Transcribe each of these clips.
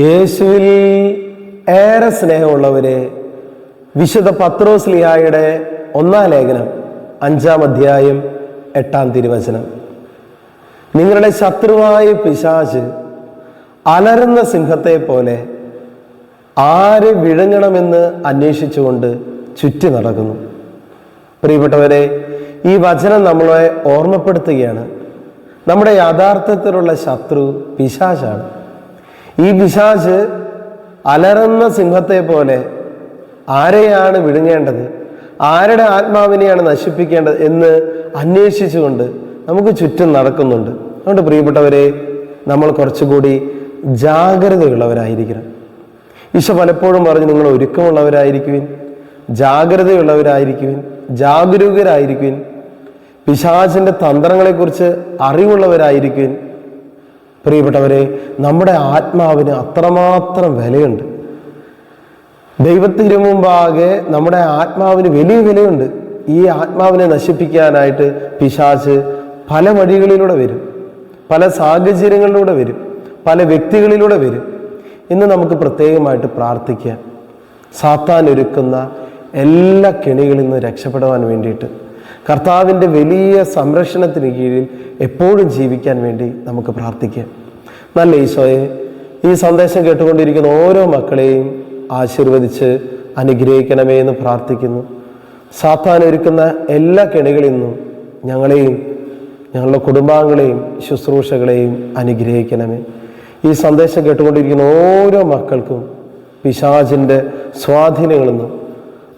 യേശുവിൽ ഏറെ സ്നേഹമുള്ളവരെ വിശുദ്ധ പത്രോസ് ലിയായുടെ ഒന്നാം ലേഖനം അഞ്ചാം അധ്യായം എട്ടാം തിരുവചനം. നിങ്ങളുടെ ശത്രുവായ പിശാച് അലറുന്ന സിംഹത്തെ പോലെ ആര് വിഴുങ്ങണമെന്ന് അന്വേഷിച്ചുകൊണ്ട് ചുറ്റി നടക്കുന്നു. പ്രിയപ്പെട്ടവരെ ഈ വചനം നമ്മളെ ഓർമ്മപ്പെടുത്തുകയാണ്. നമ്മുടെ യഥാർത്ഥത്തിലുള്ള ശത്രു പിശാചാണ്. ഈ പിശാച് അലറുന്ന സിംഹത്തെ പോലെ ആരെയാണ് വിഴുങ്ങേണ്ടത് ആരുടെ ആത്മാവിനെയാണ് നശിപ്പിക്കേണ്ടത് എന്ന് അന്വേഷിച്ചുകൊണ്ട് നമുക്ക് ചുറ്റും നടക്കുന്നുണ്ട്. അതുകൊണ്ട് പ്രിയപ്പെട്ടവരെ നമ്മൾ കുറച്ചുകൂടി ജാഗ്രതയുള്ളവരായിരിക്കണം. ഈശോ പലപ്പോഴും പറഞ്ഞ് നിങ്ങൾ ഒരുക്കമുള്ളവരായിരിക്കുവിൻ ജാഗ്രതയുള്ളവരായിരിക്കുവിൻ ജാഗരൂകരായിരിക്കുവിൻ പിശാചിന്റെ തന്ത്രങ്ങളെക്കുറിച്ച് അറിവുള്ളവരായിരിക്കുവിൻ പ്രിയപ്പെട്ടവരെ നമ്മുടെ ആത്മാവിന് അത്രമാത്രം വിലയുണ്ട്. ദൈവത്തിന് മുമ്പാകെ നമ്മുടെ ആത്മാവിന് വലിയ വിലയുണ്ട്. ഈ ആത്മാവിനെ നശിപ്പിക്കാനായിട്ട് പിശാച്ച് പല വഴികളിലൂടെ വരും. പല സാഹചര്യങ്ങളിലൂടെ വരും. പല വ്യക്തികളിലൂടെ വരും. ഇന്ന് നമുക്ക് പ്രത്യേകമായിട്ട് പ്രാർത്ഥിക്കാം. സാത്താൻ ഒരുക്കുന്ന എല്ലാ കെണികളിൽ നിന്ന് രക്ഷപ്പെടുവാൻ വേണ്ടിയിട്ട് കർത്താവിന്റെ വലിയ സംരക്ഷണത്തിന് കീഴിൽ എപ്പോഴും ജീവിക്കാൻ വേണ്ടി നമുക്ക് പ്രാർത്ഥിക്കാം. നല്ല ഈശോയെ ഈ സന്ദേശം കേട്ടുകൊണ്ടിരിക്കുന്ന ഓരോ മക്കളെയും ആശീർവദിച്ച് അനുഗ്രഹിക്കണമേ എന്ന് പ്രാർത്ഥിക്കുന്നു. സാത്താൻ ഒരുക്കുന്ന എല്ലാ കെണികളിൽ നിന്നും ഞങ്ങളെയും ഞങ്ങളുടെ കുടുംബാംഗങ്ങളെയും ശുശ്രൂഷകളെയും അനുഗ്രഹിക്കണമേ. ഈ സന്ദേശം കേട്ടുകൊണ്ടിരിക്കുന്ന ഓരോ മക്കൾക്കും പിശാചിന്റെ സ്വാധീനങ്ങളിൽ നിന്നും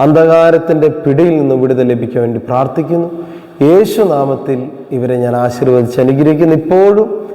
അന്ധകാരത്തിന്റെ പിടിയിൽ നിന്നും വിടുതൽ ലഭിക്കാൻ വേണ്ടി പ്രാർത്ഥിക്കുന്നു. യേശുനാമത്തിൽ ഇവരെ ഞാൻ ആശീർവദിച്ച് അനുഗ്രഹിക്കുന്നു. ഇപ്പോഴും